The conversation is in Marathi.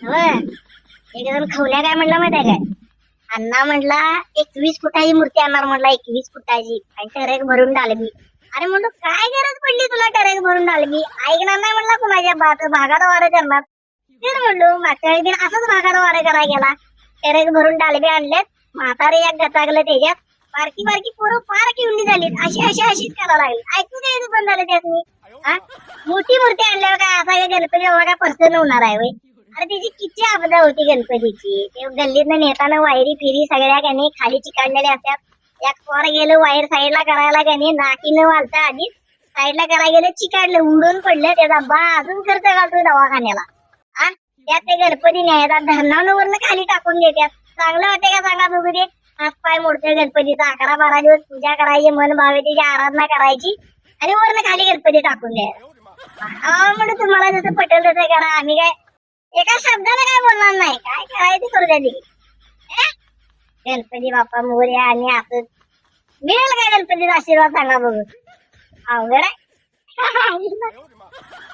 होय. एकदम खवल्या काय म्हणला माहिती आहे काय? अण्णा म्हणला एकवीस फुटाची मूर्ती आणणार. म्हणला एकवीस फुटाची. आणि टरेक भरून डालबी अरे म्हणलो काय गरज पडली तुला टरेक भरून डालबी ऐकणार नाही म्हणला कुणाच्या माझ्या भागात वारं करणार. तेच म्हणलो मागच्या दिन असंच भागात वारं करायला गेला. टरेक भरून डालबी आणलेत. म्हातारे एक गचागलं त्याच्यात. बारकी बारकी पोरं फार किवली झाली अशी अशी अशीच करायला लागली. ऐकू द्यायचं झालं त्यात मी? मोठी मूर्ती आणल्यावर काय असा गणपती बाबा काय पर्सन होणार आहे अरे त्याची किती आपदा होती गणपतीची. ते गल्लीतनं नेताना वायरी फिरी सगळ्या कणी खाली चिकाडलेल्या असतात. एक पोर गेलं वायर साईडला करायला नाकी नाकीनं वालता आधी. साईडला करायला गेलं चिकाडलं उडून पडलं त्याचा बा अजून खर्च घालतो दवाखान्याला. हा? त्यात ते गणपती न्यायचा धरणावरनं खाली टाकून देतात चांगलं वाटते का सांगा बघू ते हात पाय मोडतोय गणपतीचा. अकरा बारा दिवस पूजा करायची मन भावे त्याची आराधना करायची. आणि वरनं खाली गणपती टाकून द्या. म्हणून तुम्हाला जसं पटेल तसं करा. आम्ही काय एका शब्दाला काय बोलणार नाही. काय करायचं करू द्या दिली गणपती बाप्पा मोर्या आणि असं मिळेल काय गणपतीचा आशीर्वाद सांगा बघू. अवघड आहे.